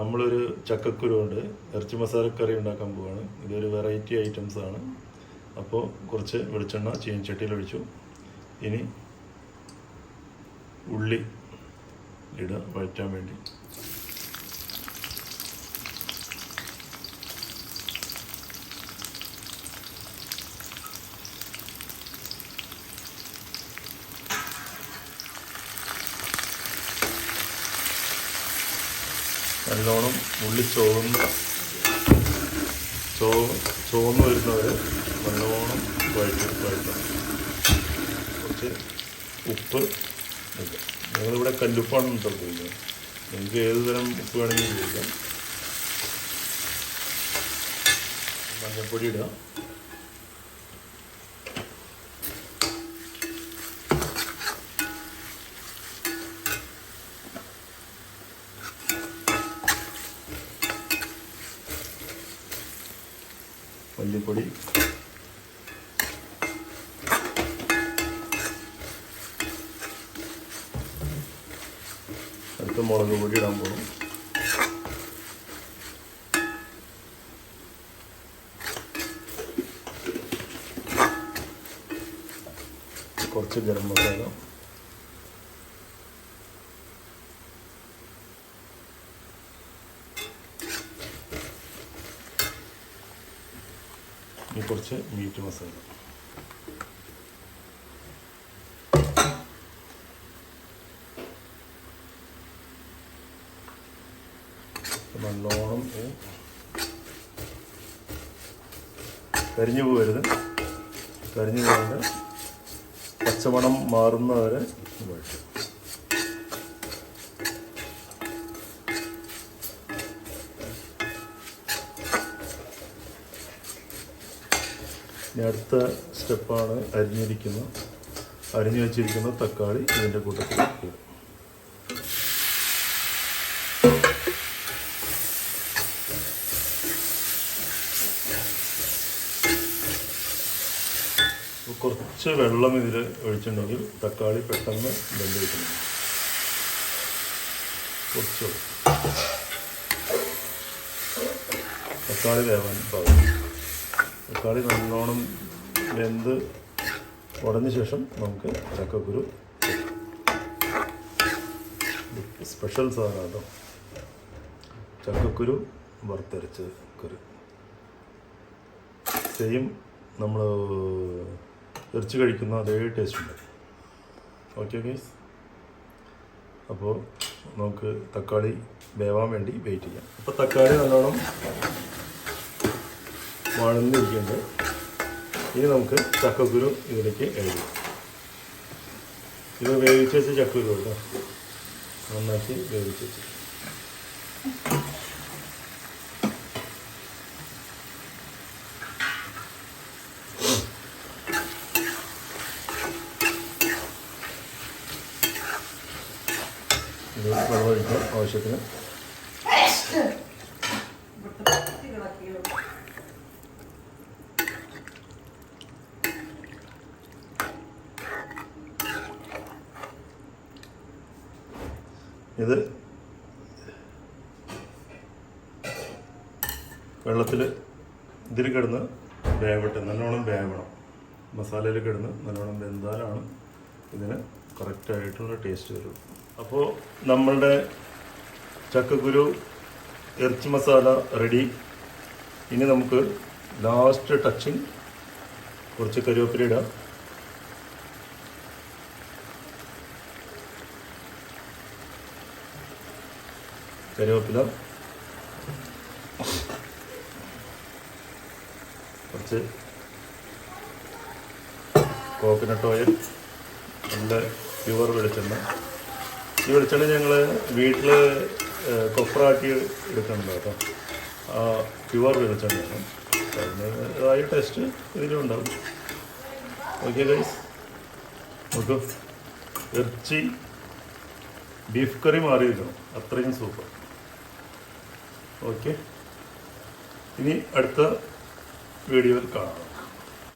നമ്മളൊരു ചക്കക്കുരു കൊണ്ട് ഇറച്ചി മസാലക്കറി ഉണ്ടാക്കാൻ പോവാണ്. ഇതൊരു വെറൈറ്റി ഐറ്റംസ് ആണ്. അപ്പോൾ കുറച്ച് വെളിച്ചെണ്ണ ചീനച്ചട്ടിയിൽ ഒഴിച്ചു. ഇനി ഉള്ളി ഇടുക വഴറ്റാൻ വേണ്ടി. നല്ലോണം ഉള്ളി ചോന്ന് ചോ ചോന്ന് വരുന്നവരെ നല്ലോണം വഴറ്റി കുറച്ച് ഉപ്പ് ഞങ്ങളിവിടെ കല്ലുപ്പാണ് ഉപയോഗിക്കുന്നത് നിങ്ങൾക്ക് ഏത് തരം ഉപ്പ് വേണമെങ്കിലും ഉപയോഗിക്കാം. മഞ്ഞൾപ്പൊടി ഇടുക. മല്ലിപ്പൊടി. അടുത്ത മുളക് പൊടി ഇടാൻ പോകും കുറച്ച് ഗരം മസാല. ഇനി കുറച്ച് മീറ്റ് മസാല നല്ലോണം കരിഞ്ഞു പോകരുത്. കരിഞ്ഞു പോകാതെ പച്ചമണം മാറുന്നവരെ വഴറ്റും ഇനി അടുത്ത സ്റ്റെപ്പാണ് അരിഞ്ഞിരിക്കുന്ന. അരിഞ്ഞു വെച്ചിരിക്കുന്ന തക്കാളി ഇതിന്റെ കൂട്ടത്തിൽ കുറച്ച് വെള്ളം ഇതിൽ ഒഴിച്ചിട്ടുണ്ടെങ്കിൽ തക്കാളി പെട്ടെന്ന് വെന്ത് കിട്ടുന്നു കുറച്ച്. തക്കാളി വേവാൻ പാകം തക്കാളി നല്ലോണം വെന്ത് ഉടഞ്ഞ ശേഷം നമുക്ക് ചക്കക്കുരു. സ്പെഷ്യൽ സാധനം കേട്ടോ. ചക്കക്കുരു വറുത്തരച്ച് കുരു സെയിം നമ്മൾ ഇറച്ചി കഴിക്കുന്ന അതേ ടേസ്റ്റ് ഉണ്ട്. ഓക്കെ ഗൈസ് അപ്പോൾ നമുക്ക് തക്കാളി വേവാൻ വേണ്ടി വെയിറ്റ് ചെയ്യാം. അപ്പോൾ തക്കാളി നല്ലോണം വഴന്നിരിക്കുന്നുണ്ട് ഇനി നമുക്ക് ചക്കക്കുരു ഇതിലേക്ക് എഴുതി ഇത് വേവിച്ച് വെച്ച ചക്കക്കുരു കേട്ടോ നന്നാക്കി വേവിച്ച് വെച്ച് ഇത് വെള്ളം ഒഴിക്കാം ആവശ്യത്തിന് ഇത് വെള്ളത്തിൽ ഇതിൽ കിടന്ന് വേവട്ടെ നല്ലോണം വേവണം. മസാലയിൽ കിടന്ന് നല്ലോണം വെന്താലാണ് ഇതിന് കറക്റ്റായിട്ടുള്ള ടേസ്റ്റ് വരുന്നത് അപ്പോൾ നമ്മളുടെ ചക്കക്കുരു ഇറച്ചി മസാല റെഡി ഇനി നമുക്ക് ലാസ്റ്റ് ടച്ചിങ് കുറച്ച് കറിവേപ്പില ഇടാം. കറിവേപ്പില. കുറച്ച് കോക്കനട്ട് ഓയിൽ നല്ല പ്യുവർ വെളിച്ചെണ്ണ. ഈ വെളിച്ചെണ്ണ ഞങ്ങൾ വീട്ടിൽ കൊപ്രാട്ടി എടുക്കുന്നുണ്ട് കേട്ടോ. ആ പ്യുവർ വെളിച്ചെണ്ണയാണ്. അതിന്റെതായ ടേസ്റ്റ് ഇതിലും ഉണ്ടാവും. ഓക്കെ ഗൈസ് നോക്കൂ. ഇറച്ചി ബീഫ് കറി മാറിയിരിക്കണം അത്രയും സൂപ്പർ ഓക്കെ ഇനി അടുത്ത വീഡിയോയിൽ കാണാം.